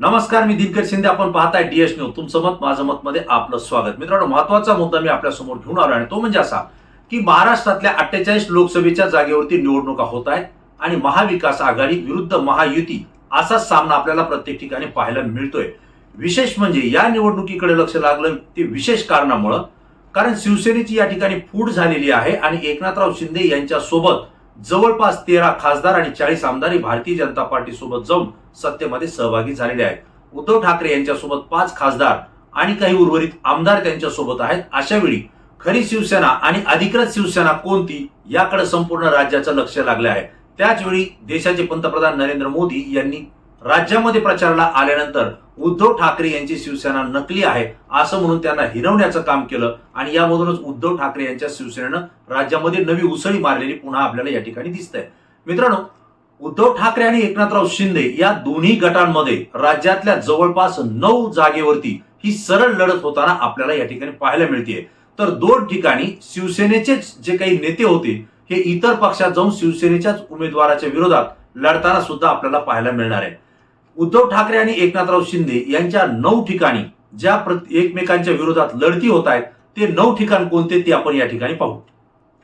नमस्कार मी दिनकर शिंदे. आपण पाहताय डीएस न्यूज तुमचं मत माझं मत मध्ये आपलं स्वागत. मित्रांनो महत्त्वाचा मुद्दा मी आपल्यासमोर घेऊन आलो आणि तो म्हणजे असा की महाराष्ट्रातल्या अठ्ठेचाळीस लोकसभेच्या जागेवरती निवडणुका होत आहेत आणि महाविकास आघाडी विरुद्ध महायुती असा सामना आपल्याला प्रत्येक ठिकाणी पाहायला मिळतोय. विशेष म्हणजे या निवडणुकीकडे लक्ष लागलं ते विशेष कारणामुळं. कारण शिवसेनेची या ठिकाणी फूट झालेली आहे आणि एकनाथराव शिंदे यांच्या सोबत जवळपास तेरा खासदार आणि चाळीस आमदार भारतीय जनता पार्टी सोबत जाऊन सत्तेमध्ये सहभागी झालेले आहेत. उद्धव ठाकरे यांच्यासोबत पाच खासदार आणि काही उर्वरित आमदार त्यांच्यासोबत आहेत. अशा वेळी खरी शिवसेना आणि अधिकृत शिवसेना कोणती याकडे संपूर्ण राज्याचं लक्ष लागलं आहे. त्याचवेळी देशाचे पंतप्रधान नरेंद्र मोदी यांनी राज्यामध्ये प्रचाराला आल्यानंतर उद्धव ठाकरे यांची शिवसेना नकली आहे असं म्हणून त्यांना हिरवण्याचं काम केलं आणि यामधूनच उद्धव ठाकरे यांच्या शिवसेनेनं राज्यामध्ये नवी उसळी मारलेली पुन्हा आपल्याला या ठिकाणी दिसतंय. मित्रांनो उद्धव ठाकरे आणि एकनाथराव शिंदे या दोन्ही गटांमध्ये राज्यातल्या जवळपास नऊ जागेवरती ही सरळ लढत होताना आपल्याला या ठिकाणी पाहायला मिळते तर दोन ठिकाणी शिवसेनेचेच जे काही नेते होते हे इतर पक्षात जाऊन शिवसेनेच्याच उमेदवाराच्या विरोधात लढताना सुद्धा आपल्याला पाहायला मिळणार आहे. उद्धव ठाकरे आणि एकनाथराव शिंदे यांच्या नऊ ठिकाणी ज्या एकमेकांच्या विरोधात लढती होत आहेत ते नऊ ठिकाण कोणते ते आपण या ठिकाणी पाहू.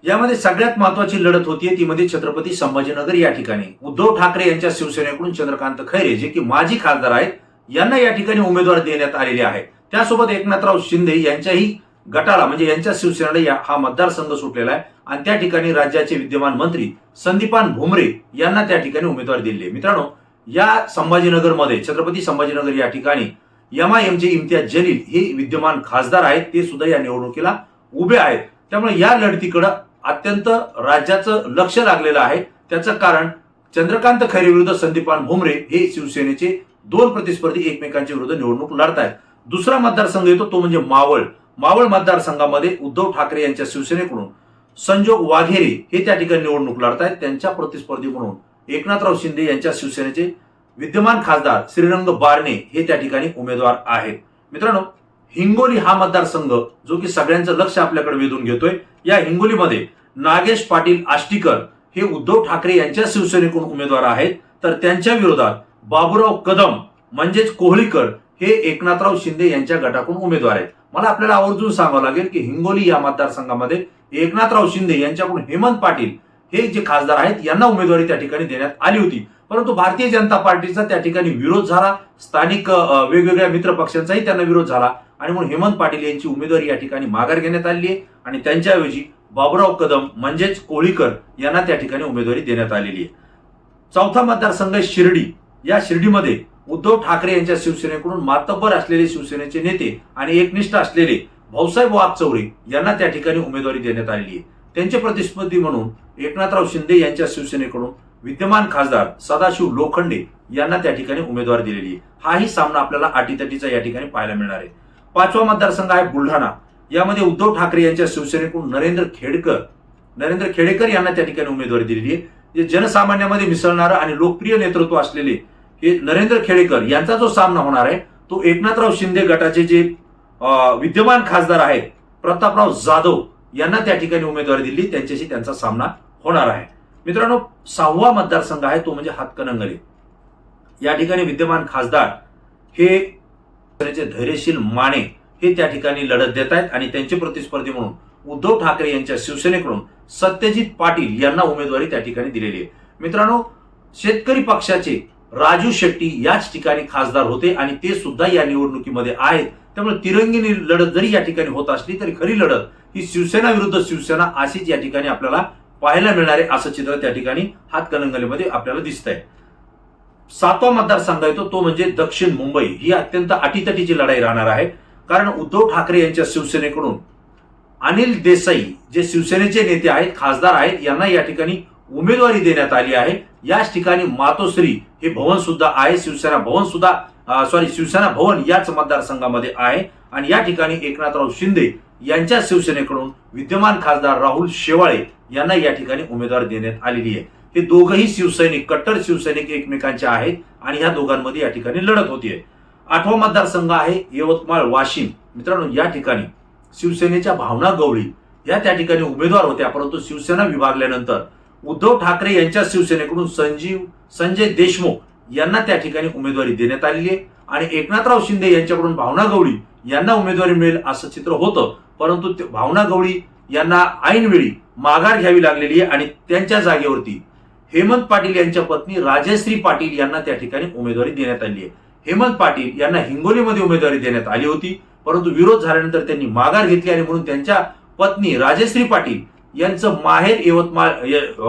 यामध्ये सगळ्यात महत्वाची लढत होती ती म्हणजे छत्रपती संभाजीनगर या ठिकाणी. उद्धव ठाकरे यांच्या शिवसेनेकडून चंद्रकांत खैरे जे की माजी खासदार आहेत यांना या ठिकाणी उमेदवार देण्यात आलेले आहे. त्यासोबत एकनाथराव शिंदे यांच्याही गटाला म्हणजे यांच्या शिवसेनेला या- हा मतदारसंघ सुटलेला आहे. आणि त्या ठिकाणी राज्याचे विद्यमान मंत्री संदीपान भुमरे यांना त्या ठिकाणी उमेदवार दिले मित्रांनो या संभाजीनगरमध्ये छत्रपती संभाजीनगर या ठिकाणी एम आय एमचे इम्तियाज जलील हे विद्यमान खासदार आहेत ते सुद्धा या निवडणुकीला उभे आहेत. त्यामुळे या लढतीकडं अत्यंत राज्याचं लक्ष लागलेलं आहे. त्याचं कारण चंद्रकांत खैरे विरुद्ध संदीपान भुमरे हे शिवसेनेचे दोन प्रतिस्पर्धी एकमेकांच्या विरुद्ध निवडणूक लढतायत. दुसरा मतदारसंघ येतो तो म्हणजे मावळ. मावळ मतदारसंघामध्ये उद्धव ठाकरे यांच्या शिवसेनेकडून संजोग वाघेरे हे त्या ठिकाणी निवडणूक लढतायत. त्यांच्या प्रतिस्पर्धी म्हणून एकनाथराव शिंदे यांच्या शिवसेनेचे विद्यमान खासदार श्रीरंग बारणे हे त्या ठिकाणी उमेदवार आहेत. मित्रांनो हिंगोली हा मतदारसंघ जो की सगळ्यांचं लक्ष आपल्याकडे वेधून घेतोय या हिंगोलीमध्ये नागेश पाटील आष्टीकर हे उद्धव ठाकरे यांच्या शिवसेनेकडून उमेदवार आहेत. तर त्यांच्या विरोधात बाबुराव कदम म्हणजेच कोहळीकर हे एकनाथराव शिंदे यांच्या गटाकडून उमेदवार आहेत. मला आपल्याला आवर्जून सांगावं लागेल की हिंगोली या मतदारसंघामध्ये एकनाथराव शिंदे यांच्याकडून हेमंत पाटील हे जे खासदार आहेत यांना उमेदवारी त्या ठिकाणी देण्यात आली होती. परंतु भारतीय जनता पार्टीचा त्या ठिकाणी विरोध झाला. स्थानिक वेगवेगळ्या मित्र पक्षांचाही त्यांना विरोध झाला. आणि म्हणून हेमंत पाटील यांची उमेदवारी या ठिकाणी माघार घेण्यात आली आहे. आणि त्यांच्याऐवजी बाबुराव कदम म्हणजेच कोळीकर यांना त्या ठिकाणी उमेदवारी देण्यात आलेली आहे. चौथा मतदारसंघ शिर्डी. या शिर्डीमध्ये उद्धव ठाकरे यांच्या शिवसेनेकडून मातब्बर असलेले शिवसेनेचे नेते आणि एकनिष्ठ असलेले भाऊसाहेब वागचौरे यांना त्या ठिकाणी उमेदवारी देण्यात आलेली आहे. त्यांचे प्रतिस्पर्धी म्हणून एकनाथराव शिंदे यांच्या शिवसेनेकडून विद्यमान खासदार सदाशिव लोखंडे यांना त्या ठिकाणी उमेदवार दिलेली आहे. हाही सामना आपल्याला अटीतटीचा या ठिकाणी पाहायला मिळणार आहे. पाचवा मतदारसंघ आहे बुलढाणा. यामध्ये उद्धव ठाकरे यांच्या शिवसेनेकडून नरेंद्र खेडकर नरेंद्र खेडेकर यांना त्या ठिकाणी उमेदवारी दिलेली आहे. जे जनसामान्यामध्ये मिसळणारं आणि लोकप्रिय नेतृत्व असलेले हे नरेंद्र खेडेकर यांचा जो सामना होणार आहे तो एकनाथराव शिंदे गटाचे जे विद्यमान खासदार आहेत प्रतापराव जाधव यांना त्या ठिकाणी उमेदवारी दिली त्यांच्याशी त्यांचा सामना होणार आहे. मित्रांनो सहावा मतदारसंघ आहे तो म्हणजे हातकणंगले. या ठिकाणी विद्यमान खासदार हे धैर्यशील माने हे त्या ठिकाणी लढत देत आहेत आणि त्यांचे प्रतिस्पर्धी म्हणून उद्धव ठाकरे यांच्या शिवसेनेकडून सत्यजित पाटील यांना उमेदवारी त्या ठिकाणी दिलेली आहे. मित्रांनो शेतकरी पक्षाचे राजू शेट्टी याच ठिकाणी खासदार होते आणि ते सुद्धा या निवडणुकीमध्ये आहेत. त्यामुळे तिरंगीने लढत जरी या ठिकाणी होत असली तरी खरी लढत ही शिवसेना विरुद्ध शिवसेना अशीच या ठिकाणी आपल्याला पाहायला मिळणार आहे असं चित्र त्या ठिकाणी हातकणंगलेमध्ये आपल्याला दिसत आहे सातवा मतदारसंघ येतो तो म्हणजे दक्षिण मुंबई. ही अत्यंत अटीतटीची लढाई राहणार आहे. कारण उद्धव ठाकरे यांच्या शिवसेनेकडून अनिल देसाई जे शिवसेनेचे नेते आहेत खासदार आहेत यांना या ठिकाणी उमेदवारी देण्यात आली आहे. याच ठिकाणी मातोश्री हे भवन सुद्धा आहे. शिवसेना भवन सुद्धा सॉरी शिवसेना भवन याच मतदारसंघामध्ये आहे. आणि या ठिकाणी एकनाथराव शिंदे यांच्या शिवसेनेकडून विद्यमान खासदार राहुल शेवाळे यांना या ठिकाणी उमेदवार देण्यात आलेली आहे. हे दोघही शिवसैनिक कट्टर शिवसैनिक एकमेकांचे आहेत आणि ह्या दोघांमध्ये या ठिकाणी लढत होतीये. आठवा मतदारसंघ आहे यवतमाळ वाशिम. मित्रांनो या ठिकाणी शिवसेनेच्या भावना गवळी या त्या ठिकाणी उमेदवार होत्या परंतु शिवसेना विभागल्यानंतर उद्धव ठाकरे यांच्या शिवसेनेकडून संजीव संजय देशमुख यांना त्या ठिकाणी उमेदवारी देण्यात आलेली आहे. आणि एकनाथराव शिंदे यांच्याकडून भावना गवळी यांना उमेदवारी मिळेल असं चित्र होतं. परंतु भावना गवळी यांना ऐनवेळी माघार घ्यावी लागलेली आहे आणि त्यांच्या जागेवरती हेमंत पाटील यांच्या पत्नी राजश्री पाटील यांना त्या ठिकाणी उमेदवारी देण्यात आली आहे. हेमंत पाटील यांना हिंगोलीमध्ये उमेदवारी देण्यात आली होती. परंतु विरोध झाल्यानंतर त्यांनी माघार घेतली आणि म्हणून त्यांच्या पत्नी राजश्री पाटील यांचं माहेर यवतमाळ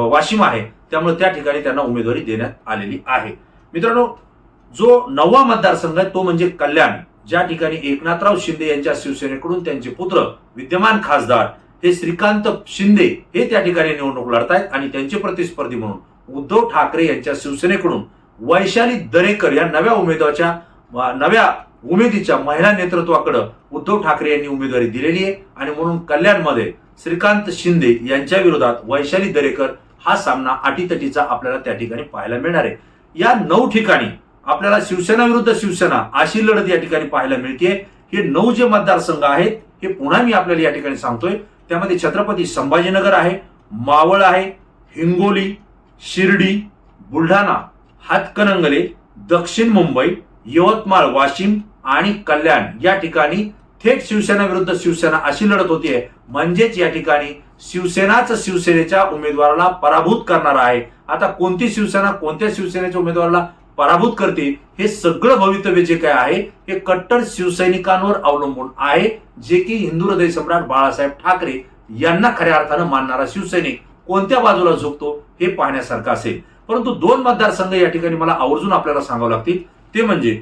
वाशिम आहे. त्यामुळे त्या ठिकाणी त्यांना उमेदवारी देण्यात आलेली आहे. मित्रांनो जो नववा मतदारसंघ आहे तो म्हणजे कल्याण. ज्या ठिकाणी एकनाथराव शिंदे यांच्या शिवसेनेकडून त्यांचे पुत्र विद्यमान खासदार हे श्रीकांत शिंदे हे त्या ठिकाणी निवडणूक लढतायत आणि त्यांचे प्रतिस्पर्धी म्हणून उद्धव ठाकरे यांच्या शिवसेनेकडून वैशाली दरेकर या नव्या उमेदवाराच्या नव्या उमेदीच्या महिला नेतृत्वाकडे उद्धव ठाकरे यांनी उमेदवारी दिलेली आहे. आणि म्हणून कल्याणमध्ये श्रीकांत शिंदे यांच्या विरोधात वैशाली दरेकर हा सामना अटीतटीचा आपल्याला त्या ठिकाणी पाहायला मिळणार आहे. या नऊ ठिकाणी आपल्याला शिवसेना विरुद्ध शिवसेना अशी लढत या ठिकाणी पाहायला मिळते हे नऊ जे मतदारसंघ आहेत हे पुन्हा मी आपल्याला या ठिकाणी सांगतोय. त्यामध्ये छत्रपती संभाजीनगर आहे मावळ आहे हिंगोली शिर्डी बुलढाणा हातकणंगले दक्षिण मुंबई यवतमाळ वाशिम आणि कल्याण या ठिकाणी थेट शिवसेना विरुद्ध शिवसेना अशी लढत होतीये. म्हणजेच या ठिकाणी शिवसेनाच शिवसेनेच्या उमेदवाराला पराभूत करणार आहे. आता कोणती शिवसेना कोणत्या शिवसेनेच्या उमेदवाराला पराभूत करते हे सगळं भवितव्य जे काय आहे हे कट्टर शिवसैनिकांवर अवलंबून आहे जे की हिंदू हृदय सम्राट बाळासाहेब ठाकरे यांना खऱ्या अर्थानं मानणारा शिवसैनिक. कोणत्या बाजूला झुकतो हे पाहण्यासारखं असेल. परंतु दोन मतदारसंघ या ठिकाणी मला आवर्जून आपल्याला सांगावं लागतील. ते म्हणजे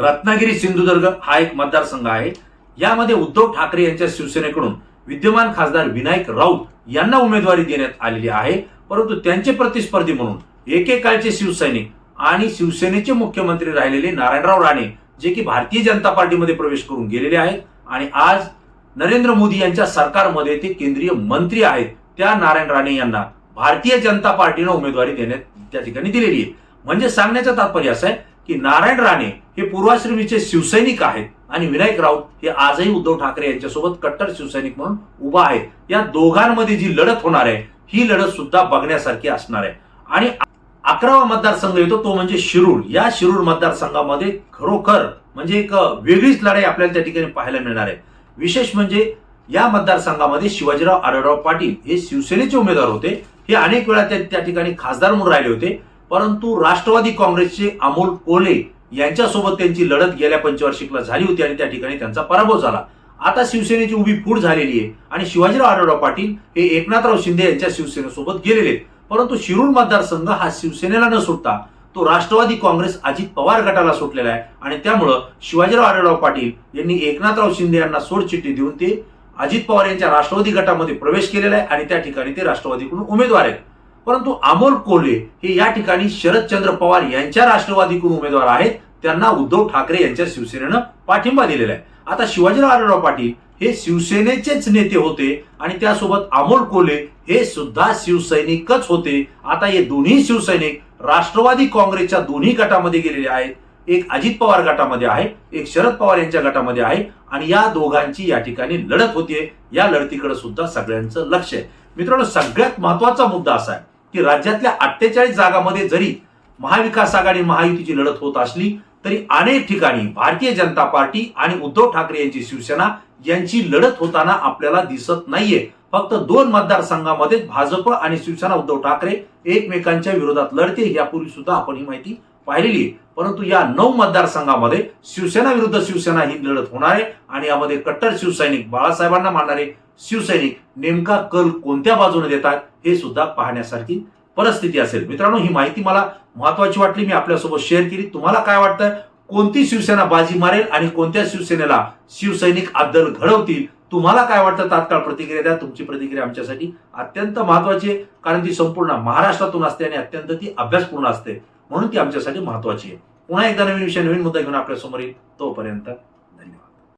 रत्नागिरी सिंधुदुर्ग हा एक मतदारसंघ आहे. यामध्ये उद्धव ठाकरे यांच्या शिवसेनेकडून विद्यमान खासदार विनायक राऊत यांना उमेदवारी देण्यात आलेली आहे. परंतु त्यांचे प्रतिस्पर्धी म्हणून एकेकाळचे शिवसैनिक आणि शिवसेनेचे मुख्यमंत्री राहिलेले नारायणराव राणे जे की भारतीय जनता पार्टीमध्ये प्रवेश करून गेलेले आहेत आणि आज नरेंद्र मोदी यांच्या सरकारमध्ये ते केंद्रीय मंत्री आहेत त्या नारायण राणे यांना भारतीय जनता पार्टीनं उमेदवारी देण्यात त्या ठिकाणी दिलेली आहे. म्हणजे सांगण्याचं तात्पर्य असं आहे की नारायण राणे हे पूर्वाश्रमीचे शिवसैनिक आहेत आणि विनायक राऊत हे आजही उद्धव ठाकरे यांच्यासोबत कट्टर शिवसैनिक म्हणून उभा आहे या दोघांमध्ये जी लढत होणार आहे ही लढत सुद्धा बघण्यासारखी असणार आहे. आणि अकरावा मतदारसंघ येतो तो म्हणजे शिरूर. या शिरूर मतदारसंघामध्ये खरोखर म्हणजे एक वेगळीच लढाई आपल्याला त्या ठिकाणी पाहायला मिळणार आहे. विशेष म्हणजे या मतदारसंघामध्ये शिवाजीराव आढळराव पाटील हे शिवसेनेचे उमेदवार होते. हे अनेक वेळा त्या ठिकाणी खासदार म्हणून राहिले होते. परंतु राष्ट्रवादी काँग्रेसचे अमोल कोले यांच्यासोबत त्यांची लढत गेल्या पंचवार्षिकला झाली होती आणि त्या ठिकाणी त्यांचा पराभव झाला. आता शिवसेनेची उभी फूट झालेली आहे आणि शिवाजीराव आढळराव पाटील हे एकनाथराव शिंदे यांच्या शिवसेनेसोबत गेलेले परंतु शिरूर मतदारसंघ हा शिवसेनेला न सुटता तो राष्ट्रवादी काँग्रेस अजित पवार गटाला सुटलेला आहे आणि त्यामुळं शिवाजीराव आढळराव पाटील यांनी एकनाथराव शिंदे यांना सोडचिठ्ठी देऊन ते अजित पवार यांच्या राष्ट्रवादी गटामध्ये प्रवेश केलेला आहे आणि त्या ठिकाणी ते राष्ट्रवादीकडून उमेदवार आहेत. परंतु अमोल कोल्हे हे या ठिकाणी शरदचंद्र पवार यांच्या राष्ट्रवादीकडून उमेदवार आहेत. त्यांना उद्धव ठाकरे यांच्या शिवसेनेनं पाठिंबा दिलेला आहे. आता शिवाजीराव आढळराव पाटील हे शिवसेनेचेच नेते होते आणि त्यासोबत अमोल कोल्हे हे सुद्धा शिवसैनिकच होते. आता हे दोन्ही शिवसैनिक राष्ट्रवादी काँग्रेसच्या दोन्ही गटामध्ये गेलेले आहेत. एक अजित पवार गटामध्ये आहे एक शरद पवार यांच्या गटामध्ये आहे आणि या दोघांची या ठिकाणी लढत होतीये. या लढतीकडे सुद्धा सगळ्यांचं लक्ष आहे. मित्रांनो सगळ्यात महत्त्वाचा मुद्दा असा आहे की राज्यातल्या अठ्ठेचाळीस जागामध्ये जरी महाविकास आघाडी महायुतीची लढत होत असली तरी अनेक ठिकाणी भारतीय जनता पार्टी आणि उद्धव ठाकरे यांची शिवसेना यांची लढत होताना आपल्याला दिसत नाहीये. फक्त दोन मतदारसंघामध्ये भाजप आणि शिवसेना उद्धव ठाकरे एकमेकांच्या विरोधात लढते यापूर्वी सुद्धा आपण ही माहिती पाहिलेली आहे. परंतु या नऊ मतदारसंघामध्ये शिवसेना विरुद्ध शिवसेना ही लढत होणार आहे आणि यामध्ये कट्टर शिवसैनिक बाळासाहेबांना मानणारे शिवसैनिक नेमका कल कोणत्या बाजूने देतात हे सुद्धा पाहण्यासारखी परिस्थिती असेल. मित्रांनो ही माहिती मला महत्वाची वाटली. मी आपल्यासोबत शेअर केली. तुम्हाला काय वाटतं कोणती शिवसेना बाजी मारेल आणि कोणत्या शिवसेनेला शिवसैनिक अद्दल घडवतील? तुम्हाला काय वाटतं? तात्काळ प्रतिक्रिया द्या. तुमची प्रतिक्रिया आमच्यासाठी अत्यंत महत्वाची आहे. कारण ती संपूर्ण महाराष्ट्रातून असते आणि अत्यंत ती अभ्यासपूर्ण असते. म्हणून ती आमच्यासाठी महत्वाची आहे. पुन्हा एकदा नवीन विषय नवीन मुद्दा घेऊन आपल्यासमोर येईल तोपर्यंत